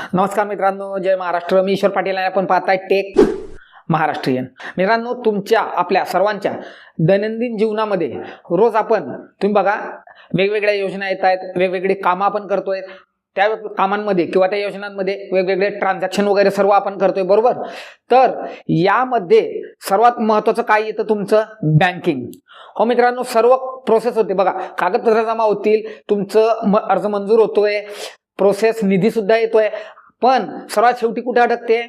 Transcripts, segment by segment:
नमस्कार मित्रांनो जय महाराष्ट्र. मी ईश्वर पाटील आणि आपण पाहताय टेक महाराष्ट्रीयन. मित्रांनो तुमच्या आपल्या सर्वांच्या दैनंदिन जीवनामध्ये रोज आपण तुम्ही बघा वेगवेगळ्या योजना येत आहेत वेगवेगळी कामं आपण करतोय. त्या कामांमध्ये किंवा त्या योजनांमध्ये वेगवेगळे ट्रान्झॅक्शन वगैरे सर्व आपण करतोय बरोबर? तर यामध्ये सर्वात महत्त्वाचं काय येतं तुमचं? बँकिंग. हो मित्रांनो सर्व प्रोसेस होते. बघा कागदपत्र जमा होतील तुमचं म अर्ज मंजूर होतोय. प्रोसेस निधीसुद्धा येतोय. पण सर्वात शेवटी कुठे अडकते?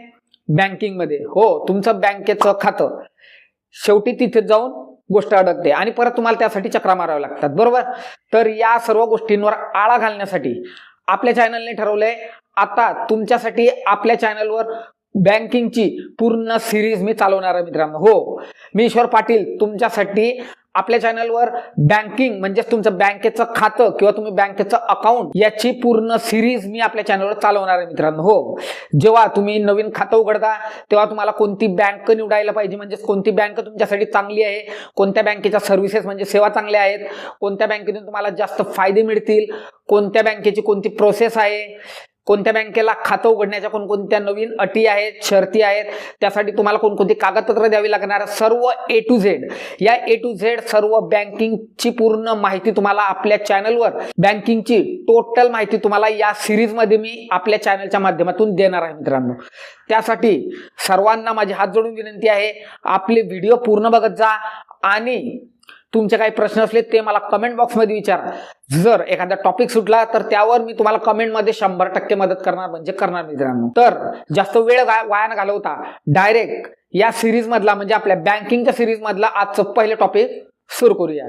बँकिंगमध्ये हो तुमचं बँकेचं खातं. शेवटी तिथे जाऊन गोष्ट अडकते. आणि परत तुम्हाला त्यासाठी चक्रा माराव्या लागतात. बरोबर? तर या सर्व गोष्टींवर आळा घालण्यासाठी आपल्या चॅनलने ठरवलंय आता तुमच्यासाठी आपल्या चॅनलवर बँकिंगची पूर्ण सिरीज मी चालवणार आहे मित्रांनो. हो मी ईश्वर पाटील तुमच्यासाठी आपल्या चॅनलवर बँकिंग म्हणजेच तुमचं बँकेचं खातं किंवा तुम्ही बँकेचं अकाउंट याची पूर्ण सिरीज मी आपल्या चॅनलवर चालवणार आहे मित्रांनो. हो. जेव्हा तुम्ही नवीन खातं उघडता तेव्हा तुम्हाला कोणती बँक निवडायला पाहिजे म्हणजेच कोणती बँक तुमच्यासाठी चांगली आहे कोणत्या बँकेच्या सर्व्हिसेस म्हणजे सेवा चांगल्या आहेत कोणत्या बँकेतून तुम्हाला जास्त फायदे मिळतील कोणत्या बँकेची कोणती प्रोसेस आहे कोणत्या बँकेला खातं उघडण्याच्या कोणकोणत्या नवीन अटी आहेत शर्ती आहेत त्यासाठी तुम्हाला कोणकोणती कागदपत्र द्यावी लागणार? सर्व ए टू झेड या ए टू झेड सर्व बँकिंगची पूर्ण माहिती तुम्हाला आपल्या चॅनलवर बँकिंगची टोटल माहिती तुम्हाला या सिरीजमध्ये मी आपल्या चॅनलच्या माध्यमातून देणार आहे मित्रांनो. त्यासाठी सर्वांना माझी हात जोडून विनंती आहे आपले व्हिडिओ पूर्ण बघत जा आणि तुमचे काही प्रश्न असले ते मला कमेंट बॉक्समध्ये विचारा. जर एखादा टॉपिक सुटला तर त्यावर मी तुम्हाला कमेंटमध्ये शंभर टक्के मदत करणार म्हणजे करणार मित्रांनो. तर जास्त वेळ गा- वाया न घालवता डायरेक्ट या सिरीज मधला म्हणजे आपल्या बँकिंगच्या सिरीज मधला आजचं पहिलं टॉपिक सुरू करूया.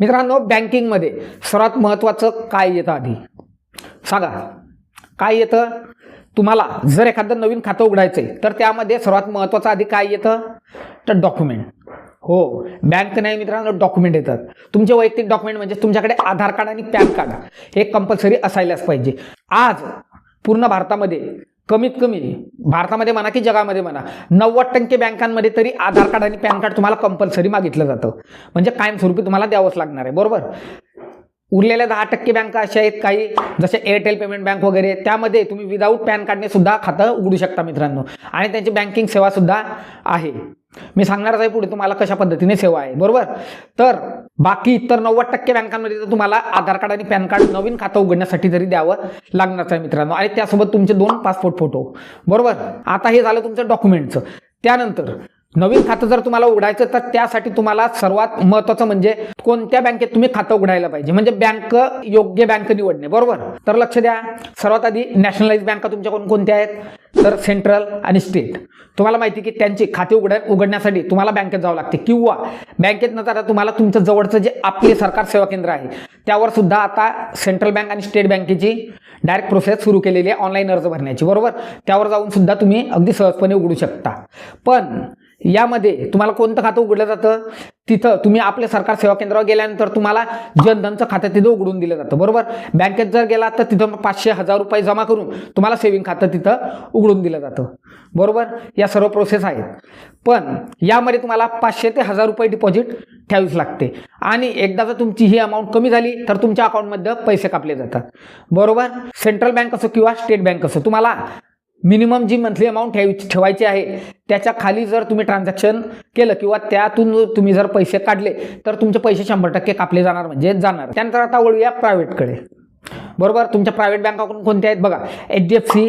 मित्रांनो बँकिंगमध्ये सर्वात महत्वाचं काय येतं आधी? सांगा. काय येतं? तुम्हाला जर एखादं नवीन खातं उघडायचं आहे तर त्यामध्ये सर्वात महत्वाचं आधी काय येतं? तर डॉक्युमेंट हो. बँक नाही मित्रांनो डॉक्युमेंट येतात. तुमचे वैयक्तिक डॉक्युमेंट म्हणजे तुमच्याकडे आधार कार्ड आणि पॅन कार्ड. हे कंपल्सरी असायलाच पाहिजे. आज पूर्ण भारतामध्ये कमीत कमी भारतामध्ये म्हणा की जगामध्ये म्हणा नव्वद टक्के बँकांमध्ये तरी आधार कार्ड आणि पॅन कार्ड तुम्हाला कंपल्सरी मागितलं जातं. म्हणजे कायमस्वरूपी तुम्हाला द्यावंच लागणार आहे. बरोबर? उरलेल्या दहा टक्के बँका अशा आहेत काही जसे एअरटेल पेमेंट बँक वगैरे त्यामध्ये तुम्ही विदाऊट पॅन कार्डने सुद्धा खातं उघडू शकता मित्रांनो. आणि त्यांची बँकिंग सेवा सुद्धा आहे. मी सांगणारच आहे पुढे तुम्हाला कशा पद्धतीने सेवा आहे बरोबर? तर बाकी इतर नव्वद टक्के बँकांमध्ये तर तुम्हाला आधार कार्ड आणि पॅन कार्ड नवीन खातं उघडण्यासाठी तरी द्यावं लागणारच आहे मित्रांनो. आणि त्यासोबत तुमचे दोन पासपोर्ट फोटो बरोबर? आता हे झालं तुमचं डॉक्युमेंटचं. त्यानंतर नवीन खातं जर तुम्हाला उघडायचं तर त्यासाठी तुम्हाला सर्वात महत्वाचं म्हणजे कोणत्या बँकेत तुम्ही खातं उघडायला पाहिजे? म्हणजे बँक योग्य बँक निवडणे बरोबर? तर लक्ष द्या. सर्वात आधी नॅशनलाइज बँका तुमच्या कोणकोणत्या आहेत? तर सेंट्रल आणि स्टेट तुम्हाला माहिती की त्यांचे खाते उघड उघडण्यासाठी तुम्हाला बँकेत जावं लागते. किंवा बँकेत न जाता तुम्हाला तुमचं जवळचं जे आपले सरकार सेवा केंद्र आहे त्यावर सुद्धा आता सेंट्रल बँक आणि स्टेट बँकेची डायरेक्ट प्रोसेस सुरू केलेली आहे ऑनलाईन अर्ज भरण्याची. बरोबर? त्यावर जाऊन सुद्धा तुम्ही अगदी सहजपणे उघडू शकता. पण यामध्ये तुम्हाला कोणतं खातं उघडलं जातं? तिथं तुम्ही आपल्या सरकार सेवा केंद्रावर गेल्यानंतर तुम्हाला जनधनचं खातं तिथं उघडून दिलं जातं. बरोबर? बँकेत जर गेला तर तिथं मग पाचशे हजार रुपये जमा करून तुम्हाला सेविंग खातं तिथं उघडून दिलं जातं. बरोबर? या सर्व प्रोसेस आहेत. पण यामध्ये तुम्हाला पाचशे ते हजार रुपये डिपॉझिट ठेवावीच लागते. आणि एकदा जर तुमची ही अमाऊंट कमी झाली तर तुमच्या अकाउंटमध्ये पैसे कापले जातात. बरोबर? सेंट्रल बँक असो किंवा स्टेट बँक असो तुम्हाला मिनिमम जी मंथली अमाऊंट ठेवायची ठेवायची आहे त्याच्याखाली जर तुम्ही ट्रान्झॅक्शन केलं किंवा त्यातून तुम्ही जर पैसे काढले तर तुमचे पैसे शंभर टक्के कापले जाणार म्हणजे जाणार. त्यानंतर आता वळूया प्रायव्हेटकडे बरोबर? तुमच्या प्रायव्हेट बँकाकडून कोणत्या आहेत? बघा H D F C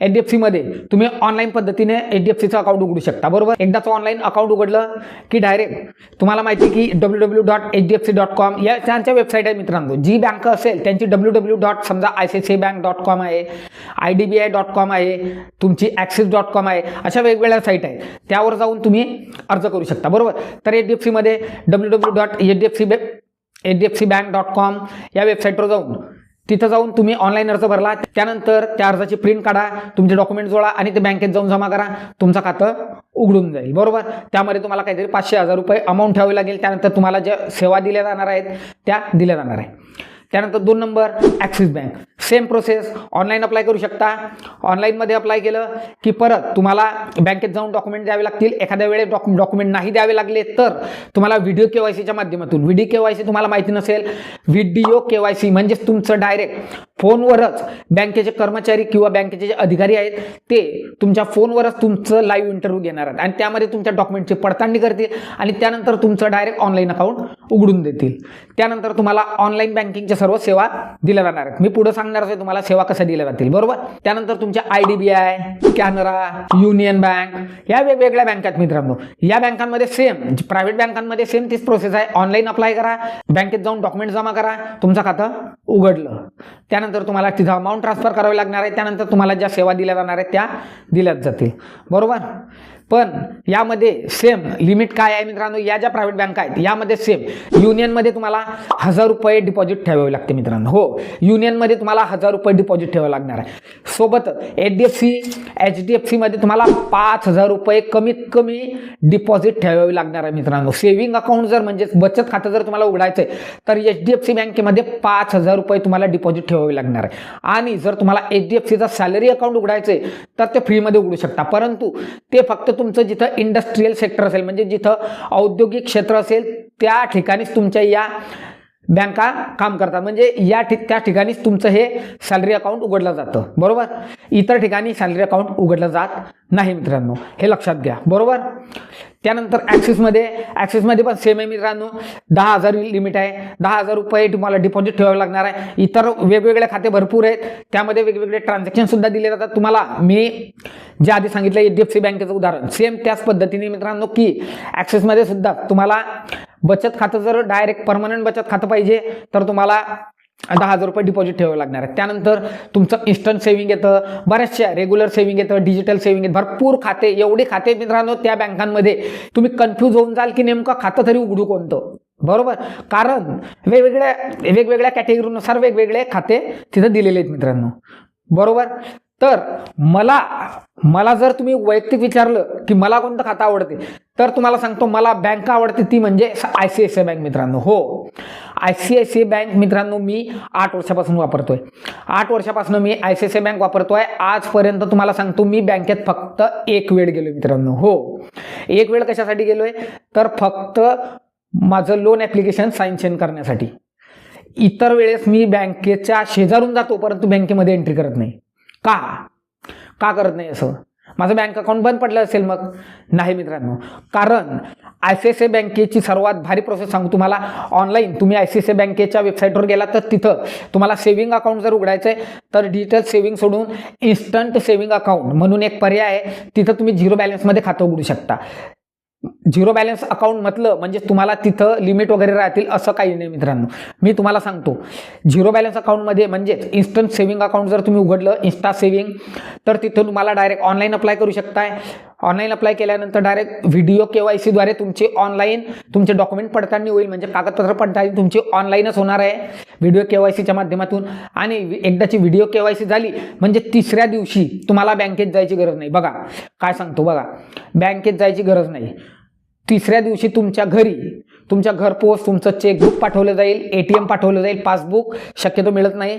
H D F सीमध्ये तुम्ही ऑनलाईन पद्धतीने एच डी एफ सीचं अकाउंट उघडू शकता बरोबर? एकदाचं ऑनलाईन अकाउंट उघडलं की डायरेक्ट तुम्हाला माहिती की W W dot H D F C dot com या त्यांच्या वेबसाईट आहे मित्रांनो. जी बँक असेल त्यांची डब्ल्यू डब्ल्यू डॉट समजा I C C bank dot com आहे I D B I dot com आहे तुमची ॲक्सिस डॉट कॉम आहे अशा वेगवेगळ्या साईट आहेत. त्यावर जाऊन तुम्ही अर्ज करू शकता बरोबर? तर एच डी एफ सीमध्ये W W dot H D F C H D F C bank dot com या वेबसाईटवर जाऊन तिथं जाऊन तुम्ही ऑनलाईन अर्ज भरला त्यानंतर त्या अर्जाची प्रिंट काढा तुमचे डॉक्युमेंट जोडा आणि ते बँकेत जाऊन जमा करा. तुमचं खातं उघडून जाईल बरोबर? त्यामध्ये तुम्हाला काहीतरी पाचशे हजार रुपये अमाऊंट ठेवावी लागेल. त्यानंतर तुम्हाला ज्या सेवा दिल्या जाणार आहेत त्या दिल्या जाणार आहे त्यानंतर दोन number Axis bank same process online apply करू शकता. ऑनलाईनमध्ये अप्लाय केलं की परत तुम्हाला बँकेत जाऊन डॉक्युमेंट द्यावे लागतील. एखाद्या वेळेस डॉक डॉक्युमेंट नाही द्यावे लागले तर तुम्हाला व्हिडिओ के वाय सीच्या माध्यमातून. व्हिडिओ के वाय सी तुम्हाला माहिती नसेल. व्हिडिओ के वाय सी म्हणजेच तुमचं डायरेक्ट फोनवरच बँकेचे कर्मचारी किंवा बँकेचे जे अधिकारी आहेत ते तुमच्या फोनवरच तुमचं लाईव्ह इंटरव्ह्यू घेणार आहेत. आणि त्यामध्ये तुमच्या डॉक्युमेंटची पडताळणी करतील आणि त्यानंतर तुमचं डायरेक्ट ऑनलाईन अकाउंट उघडून देतील. त्यानंतर तुम्हाला ऑनलाईन बँकिंगच्या सर्व सेवा दिल्या जाणार आहेत. मी पुढे सांगणार आहे तुम्हाला सेवा कशा दिल्या जातील. बरोबर? त्यानंतर तुमच्या I D B I Canara Union bank या वेगवेगळ्या बँका आहेत मित्रांनो. या बँकांमध्ये सेम प्रायव्हेट बँकांमध्ये सेम तीच प्रोसेस आहे. ऑनलाईन अप्लाय करा बँकेत जाऊन डॉक्युमेंट जमा करा तुमचं खातं उघडलं. त्यानंतर तुम्हाला तिथं अमाऊंट ट्रान्सफर करावी लागणार आहे. त्यानंतर तुम्हाला ज्या सेवा दिल्या जाणार आहेत त्या दिल्याच जातील. बरोबर? पण यामध्ये सेम लिमिट काय आहे मित्रांनो? या ज्या प्रायव्हेट बँका आहेत यामध्ये सेम युनियनमध्ये तुम्हाला हजार रुपये डिपॉझिट ठेवावे लागते मित्रांनो. हो. युनियनमध्ये तुम्हाला हजार रुपये डिपॉझिट ठेवावं लागणार आहे. सोबतच H D F C H D F सीमध्ये तुम्हाला पाच हजार रुपये कमीत कमी डिपॉझिट ठेवावी लागणार आहे मित्रांनो. सेव्हिंग अकाउंट जर म्हणजे बचत खातं जर तुम्हाला उघडायचं आहे तर एच डी एफ सी बँकेमध्ये पाच हजार रुपये तुम्हाला डिपॉझिट ठेवावे लागणार आहे. आणि जर तुम्हाला एच डी एफ सीचा सॅलरी अकाउंट उघडायचं आहे तर ते फ्रीमध्ये उघडू शकता. परंतु ते फक्त तुमचं जिथं इंडस्ट्रीयल सेक्टर असेल म्हणजे जिथं औद्योगिक क्षेत्र असेल त्या ठिकाणीच तुमच्या या बँका काम करतात. म्हणजे या ठिक त्या ठिकाणीच तुमचं हे सॅलरी अकाउंट उघडलं जातं. बरोबर? इतर ठिकाणी सॅलरी अकाउंट उघडलं जात नाही मित्रांनो हे लक्षात घ्या बरोबर? त्यानंतर ॲक्सिसमध्ये ॲक्सिसमध्ये पण सेम आहे मित्रांनो. दहा हजार लिमिट आहे. दहा हजार रुपये तुम्हाला डिपॉझिट ठेवावे लागणार आहे. इतर वेगवेगळे खाते भरपूर आहेत. त्यामध्ये वेगवेगळे ट्रान्झॅक्शनसुद्धा दिले जातात. तुम्हाला मी जे आधी सांगितलं एच डी एफ सी बँकेचं उदाहरण सेम त्याच पद्धतीने मित्रांनो की ॲक्सिसमध्ये सुद्धा तुम्हाला बचत खातं जर डायरेक्ट परमनंट बचत खातं पाहिजे तर तुम्हाला दहा हजार रुपये डिपॉझिट ठेवावं लागणार आहे त्यानंतर तुमचं इन्स्टंट सेव्हिंग येतं बऱ्याचशा रेग्युलर सेव्हिंग येतं डिजिटल सेव्हिंग येतं. भरपूर खाते एवढे खाते मित्रांनो त्या बँकांमध्ये तुम्ही कन्फ्यूज होऊन जाल की नेमकं खातं तरी उघडू कोणतं? बरोबर? कारण वेगवेगळ्या वेगवेगळ्या कॅटेगरीनुसार वेगवेगळे खाते तिथं दिलेले आहेत मित्रांनो. बरोबर? तर मला मला जर तुम्ही वैयक्तिक विचारलं की मला कोणतं खातं आवडते तर तुम्हाला सांगतो मला बँक आवडते ती म्हणजे I C I C I bank मित्रांनो. हो. I C I C I bank मित्रांनो मी आठ वर्षापासून वापरतोय. आठ वर्षापासून मी I C I C I bank वापरतोय. आजपर्यंत तुम्हाला सांगतो मी बँकेत फक्त एक वेळ गेलो मित्रांनो. हो. एक वेळ कशासाठी गेलोय? तर फक्त माझं लोन ॲप्लिकेशन सायन्शन करण्यासाठी. इतर वेळेस मी बँकेच्या शेजारून जातो परंतु बँकेमध्ये एंट्री करत नाही. का? का करत नाही असं? माझं बँक अकाउंट बंद पडलं असेल मग? नाही मित्रांनो. कारण I C I C I बँकेची सर्वात भारी प्रोसेस सांगू तुम्हाला. ऑनलाईन तुम्ही I C I C I बँकेच्या वेबसाईटवर गेला तर तिथं तुम्हाला सेव्हिंग अकाउंट जर उघडायचं आहे तर डिजिटल सेव्हिंग सोडून इन्स्टंट सेव्हिंग अकाउंट म्हणून एक पर्याय आहे. तिथं तुम्ही झिरो बॅलन्समध्ये खातं उघडू शकता. झिरो बॅलन्स अकाउंट म्हटलं म्हणजे तुम्हाला तिथं लिमिट वगैरे राहतील असं काही नाही मित्रांनो. मी तुम्हाला सांगतो झिरो बॅलन्स अकाउंटमध्ये म्हणजेच इन्स्टंट सेव्हिंग अकाउंट जर तुम्ही उघडलं इन्स्टा सेव्हिंग तर तिथं तुम्हाला डायरेक्ट ऑनलाईन अप्लाय करू शकताय. ऑनलाईन अप्लाय केल्यानंतर डायरेक्ट व्हिडिओ के वाय सीद्वारे तुमचे ऑनलाईन तुमचे डॉक्युमेंट पडताळणी होईल म्हणजे कागदपत्र पडताळणी तुमची ऑनलाईनच होणार आहे. व्हिडिओ के वाय सीच्या माध्यमातून. आणि एकदाची व्हिडिओ के वाय सी झाली म्हणजे तिसऱ्या दिवशी तुम्हाला बँकेत जायची गरज नाही. बघा काय सांगतो बघा. बँकेत जायची गरज नाही. तिसऱ्या दिवशी तुमच्या घरी तुमच्या घरपोच तुमचं चेकबुक पाठवलं जाईल ए टी एम पाठवलं जाईल पासबुक शक्यतो मिळत नाही.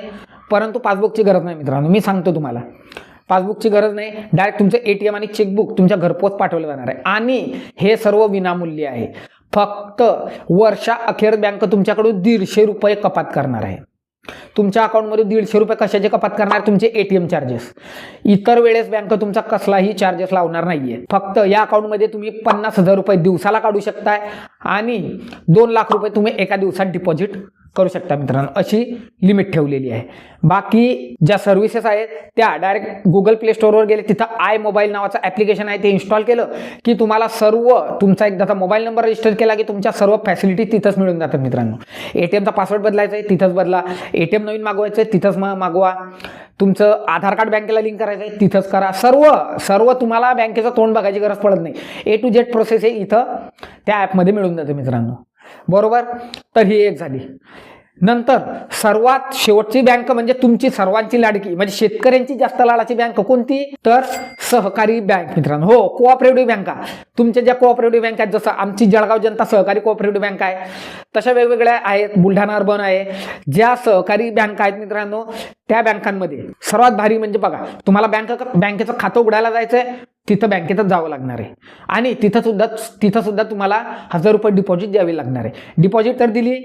परंतु पासबुकची गरज नाही मित्रांनो मी सांगतो तुम्हाला. पासबुकची गरज नाही डायरेक्ट तुमचं ए टी एम आणि चेकबुक तुमच्या घरपोच पाठवलं जाणार आहे. आणि हे सर्व विनामूल्य आहे. फक्त वर्षा अखेर बँक तुमच्याकडून दीडशे रुपये कपात करणार आहे. तुमच्या अकाउंटमध्ये दीडशे रुपये कशाचे कपात करणार? तुमचे एटीएम चार्जेस इतर वेळेस बँक तुमचा कसलाही चार्जेस लावणार नाहीये. फक्त या अकाउंटमध्ये तुम्ही पन्नास हजार रुपये दिवसाला काढू शकताय आणि दोन लाख रुपये तुम्ही एका दिवसात डिपॉझिट करू शकता मित्रांनो. अशी लिमिट ठेवलेली आहे. बाकी ज्या सर्व्हिसेस आहेत त्या डायरेक्ट गुगल प्ले स्टोअरवर गेले. तिथं आय मोबाईल नावाचं ॲप्लिकेशन आहे ते इन्स्टॉल केलं की तुम्हाला सर्व तुमचा एकदाचा मोबाईल नंबर रजिस्टर केला की तुमच्या सर्व फॅसिलिटी तिथंच मिळून जातात मित्रांनो. ए टी एमचा पासवर्ड बदलायचा आहे तिथंच बदला. ए टी एम नवीन मागवायचं आहे तिथंच मग मागवा. तुमचं आधार कार्ड बँकेला लिंक करायचं आहे तिथंच करा. सर्व सर्व तुम्हाला बँकेचं तोंड बघायची गरज पडत नाही. ए टू जेड प्रोसेस हे इथं त्या ॲपमध्ये मिळून जाते मित्रांनो. बरोबर? तर ही एक झाली. नंतर सर्वात शेवटची बँक म्हणजे तुमची सर्वांची लाडकी म्हणजे शेतकऱ्यांची जास्त लाडाची बँक कोणती? तर सहकारी बँक मित्रांनो. हो कोऑपरेटिव्ह बँका तुमच्या ज्या कोऑपरेटिव्ह बँक आहेत जसं आमची जळगाव जनता सहकारी कोऑपरेटिव्ह बँक आहे तशा वेगवेगळ्या आहेत बुलढाणा अर्बन आहे. ज्या सहकारी बँका आहेत मित्रांनो त्या बँकांमध्ये सर्वात भारी म्हणजे बघा तुम्हाला बँक बँकेचं खातं उघडायला जायचंय तिथं बँकेतच जावं लागणार आहे. आणि तिथं सुद्धा तुम्हाला हजार रुपये डिपॉझिट द्यावी लागणार आहे. डिपॉझिट तर दिली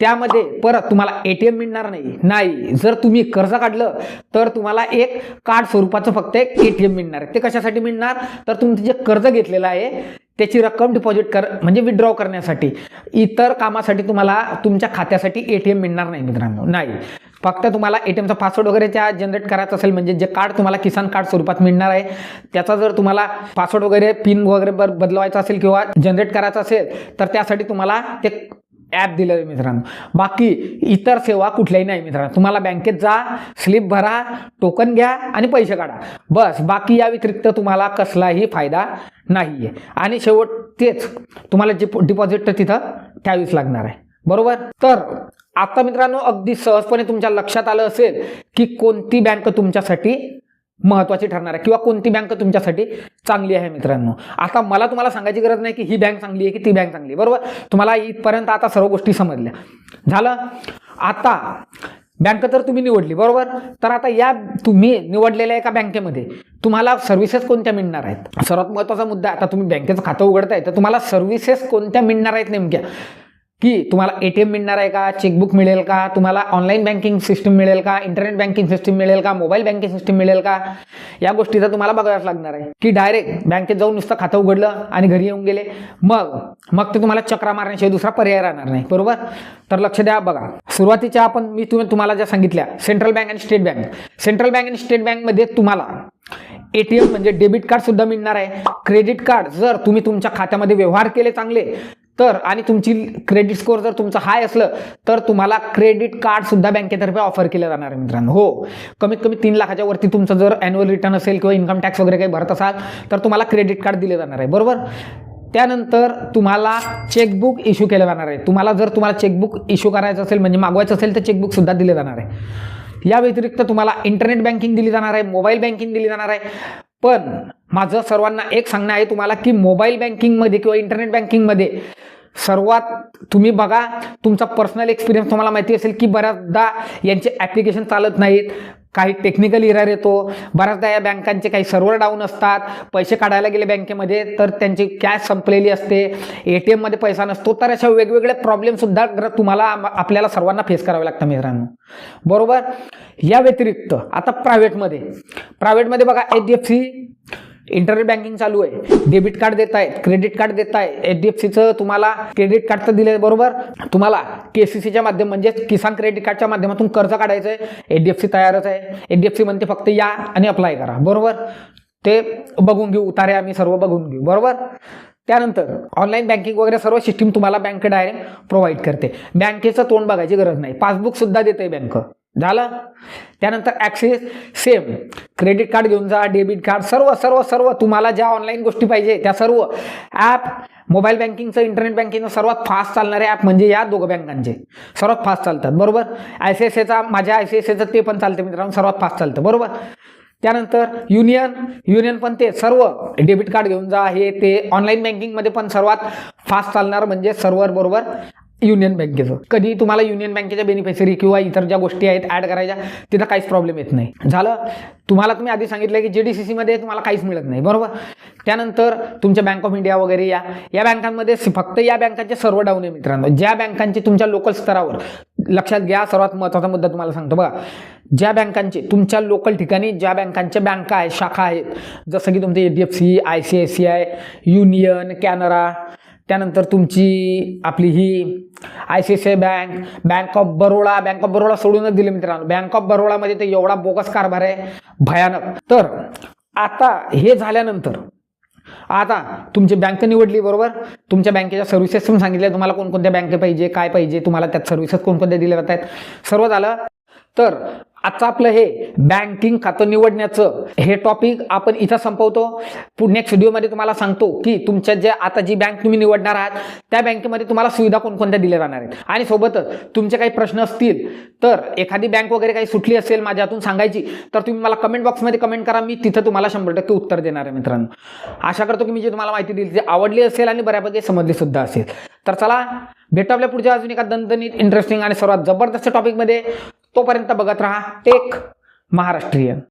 त्यामध्ये परत तुम्हाला ए टी एम मिळणार नाही. नाही जर तुम्ही कर्ज काढलं तर तुम्हाला एक कार्ड स्वरूपाचं फक्त एक ए टी एम मिळणार आहे. ते कशासाठी मिळणार? तर तुमचं जे कर्ज घेतलेलं आहे त्याची रक्कम डिपॉझिट कर म्हणजे विड्रॉ करण्यासाठी. इतर कामासाठी तुम्हाला तुमच्या खात्यासाठी ए टी एम मिळणार नाही मित्रांनो. नाही. फक्त तुम्हाला ए टी एमचा पासवर्ड वगैरे त्या जनरेट करायचा असेल म्हणजे जे कार्ड तुम्हाला किसान कार्ड स्वरूपात मिळणार आहे त्याचा जर तुम्हाला पासवर्ड वगैरे पिन वगैरे बर बदलवायचा असेल किंवा जनरेट करायचा असेल तर त्यासाठी तुम्हाला ते ॲप दिलं आहे मित्रांनो. बाकी इतर सेवा कुठल्याही नाही मित्रांनो. तुम्हाला बँकेत जा स्लिप भरा टोकन घ्या आणि पैसे काढा. बस बाकी या व्यतिरिक्त तुम्हाला कसलाही फायदा नाही आहे आणि शेवट तेच तुम्हाला जे डिपॉझिट तर तिथं ठेवावीच लागणार आहे. बरोबर? तर आता मित्रांनो अगदी सहजपणे तुमच्या लक्षात आलं असेल की कोणती बँक तुमच्यासाठी महत्त्वाची ठरणार आहे किंवा कोणती बँक तुमच्यासाठी चांगली आहे मित्रांनो. आता मला तुम्हाला सांगायची गरज नाही की ही बँक चांगली आहे की ती बँक चांगली आहे. बरोबर? तुम्हाला इथपर्यंत आता सर्व गोष्टी समजल्या. झालं? आता बँक तर तुम्ही निवडली बरोबर? तर आता या तुम्ही निवडलेल्या एका बँकेमध्ये तुम्हाला सर्व्हिसेस कोणत्या मिळणार आहेत? सर्वात महत्त्वाचा मुद्दा आता तुम्ही बँकेचं खातं उघडताय तर तुम्हाला सर्व्हिसेस कोणत्या मिळणार आहेत नेमक्या? की तुम्हाला ए टी एम मिळणार आहे का? चेकबुक मिळेल का? तुम्हाला ऑनलाईन बँकिंग सिस्टीम मिळेल का? इंटरनेट बँकिंग सिस्टीम मिळेल का? मोबाईल बँकिंग सिस्टीम मिळेल का? या गोष्टीचा तुम्हाला बघावंच लागणार आहे. की डायरेक्ट बँकेत जाऊन नुसतं खातं उघडलं आणि घरी येऊन गेले. मग मग ते तुम्हाला चक्रा मारण्याशिवाय दुसरा पर्याय राहणार नाही. बरोबर? तर लक्ष द्या बघा. सुरुवातीच्या आपण मी तुम्ही तुम्हाला ज्या सांगितल्या सेंट्रल बँक आणि स्टेट बँक सेंट्रल बँक आणि स्टेट बँकमध्ये तुम्हाला एटीएम म्हणजे डेबिट कार्ड सुद्धा मिळणार आहे. क्रेडिट कार्ड जर तुम्ही तुमच्या खात्यामध्ये व्यवहार केले चांगले तर आणि तुमची क्रेडिट स्कोअर जर तुमचं हाय असलं तर तुम्हाला क्रेडिट कार्ड सुद्धा बँकेतर्फे ऑफर केलं जाणार आहे मित्रांनो. हो. कमीत कमी तीन लाखाच्या वरती तुमचं जर अॅन्युअल रिटर्न असेल किंवा इन्कम टॅक्स वगैरे काही भरत असाल तर तुम्हाला क्रेडिट कार्ड दिले जाणार आहे. बरोबर? त्यानंतर तुम्हाला चेकबुक इश्यू केलं जाणार आहे. तुम्हाला जर तुम्हाला चेकबुक इश्यू करायचं असेल म्हणजे मागवायचं असेल तर चेकबुक सुद्धा दिले जाणार आहे. या व्यतिरिक्त तुम्हाला इंटरनेट बँकिंग दिली जाणार आहे मोबाईल बँकिंग दिली जाणार आहे. पण माझं सर्वांना एक सांगणं आहे तुम्हाला की मोबाईल बँकिंगमध्ये किंवा इंटरनेट बँकिंगमध्ये सर्वात तुम्ही बघा तुमचा पर्सनल एक्सपिरियन्स तुम्हाला माहिती असेल की बऱ्याचदा यांचे ॲप्लिकेशन चालत नाहीत. काही टेक्निकल इरर येतो. बऱ्याचदा या बँकांचे काही सर्व्हर डाऊन असतात. पैसे काढायला गेले बँकेमध्ये तर त्यांची कॅश संपलेली असते. ए टी एममध्ये पैसा नसतो. तर अशा वेगवेगळे प्रॉब्लेमसुद्धा तुम्हाला आपल्याला सर्वांना फेस करावे लागतं मित्रांनो. बरोबर? या व्यतिरिक्त आता प्रायव्हेटमध्ये प्रायव्हेटमध्ये बघा H D F C internet banking चालू आहे. डेबिट कार्ड देत आहेत क्रेडिट कार्ड देत आहे एच डी एफ सीचं तुम्हाला क्रेडिट कार्ड तर दिलं बरोबर. तुम्हाला के सी सीच्या माध्यम म्हणजे किसान क्रेडिट कार्डच्या माध्यमातून कर्ज काढायचं आहे एच डी एफ सी तयारच आहे. एच डी एफ सी म्हणते फक्त या आणि अप्लाय करा. बरोबर? ते बघून घेऊ. उतारे आम्ही सर्व बघून घेऊ. बरोबर? त्यानंतर ऑनलाईन बँकिंग वगैरे सर्व सिस्टीम तुम्हाला बँक डायरेक्ट प्रोव्हाइड करते. बँकेचं तोंड बघायची गरज नाही. पासबुक सुद्धा देते बँक झालं? त्यानंतर ॲक्सेस सेम क्रेडिट कार्ड घेऊन जा डेबिट कार्ड सर्व सर्व सर्व तुम्हाला ज्या ऑनलाईन गोष्टी पाहिजे त्या सर्व. ॲप मोबाईल बँकिंगचं इंटरनेट बँकिंगचं सर्वात फास्ट चालणारे ॲप म्हणजे या दोघं बँकांचे सर्वात फास्ट चालतात बरोबर? आय सी एस एचा माझ्या आय सी एस एचं ते पण चालतं मित्रांनो सर्वात फास्ट चालतं बरोबर? त्यानंतर युनियन युनियन पण ते सर्व. डेबिट कार्ड घेऊन जा हे ते ऑनलाईन बँकिंगमध्ये पण सर्वात फास्ट चालणार म्हणजे सर्वर बरोबर? युनियन बँकेचं. कधी तुम्हाला युनियन बँकेच्या बेनिफिशरी किंवा इतर ज्या गोष्टी आहेत ॲड करायच्या तिथं काहीच प्रॉब्लेम येत नाही. झालं? तुम्हाला तुम्ही आधी सांगितलं की जे डी सी सीमध्ये तुम्हाला काहीच मिळत नाही. बरोबर? त्यानंतर तुमच्या बँक ऑफ इंडिया वगैरे या. या बँकांमध्ये फक्त या बँकांचे सर्व डाऊन आहे मित्रांनो. ज्या बँकांचे तुमच्या लोकल स्तरावर लक्षात घ्या सर्वात महत्त्वाचा मुद्दा तुम्हाला सांगतो बघा. ज्या बँकांचे तुमच्या लोकल ठिकाणी ज्या बँकांच्या बँका आहेत शाखा आहेत जसं की तुमचं H D F C I C I C I Union Canara त्यानंतर तुमची आपली ही I C I C bank bank of Baroda bank of Baroda सोडूनच दिले मित्रांनो. बँक ऑफ बरोडामध्ये ते एवढा बोगस कारभार आहे भयानक. तर आता हे झाल्यानंतर आता तुमची बँक निवडली बरोबर? तुमच्या बँकेच्या सर्व्हिसेस पण सांगितल्या तुम्हाला कोणकोणत्या बँके पाहिजे काय पाहिजे तुम्हाला त्यात सर्व्हिसेस कोणकोणत्या दिल्या जात आहेत. सर्व झालं. तर आजचं आपलं हे बँकिंग खातं निवडण्याचं हे टॉपिक आपण इथं संपवतो. नेक्स्ट व्हिडिओमध्ये तुम्हाला सांगतो की तुमच्या जे आता जी बँक तुम्ही निवडणार आहात त्या बँकेमध्ये तुम्हाला सुविधा कोणकोणत्या दिल्या जाणार आहेत? आणि सोबतच तुमचे काही प्रश्न असतील तर एखादी बँक वगैरे काही सुटली असेल माझ्या हातून सांगायची तर तुम्ही मला कमेंट बॉक्समध्ये कमेंट करा. मी तिथं तुम्हाला शंभर टक्के उत्तर देणार आहे मित्रांनो. आशा करतो की मी जी तुम्हाला माहिती दिली ती आवडली असेल आणि बऱ्यापैकी समजली सुद्धा असेल. तर चला भेटू आपल्या पुढच्या अजून एका दणदणीत इंटरेस्टिंग आणि सर्वात जबरदस्त टॉपिकमध्ये तोपर्यंत बघत राहा टेक महाराष्ट्रीयन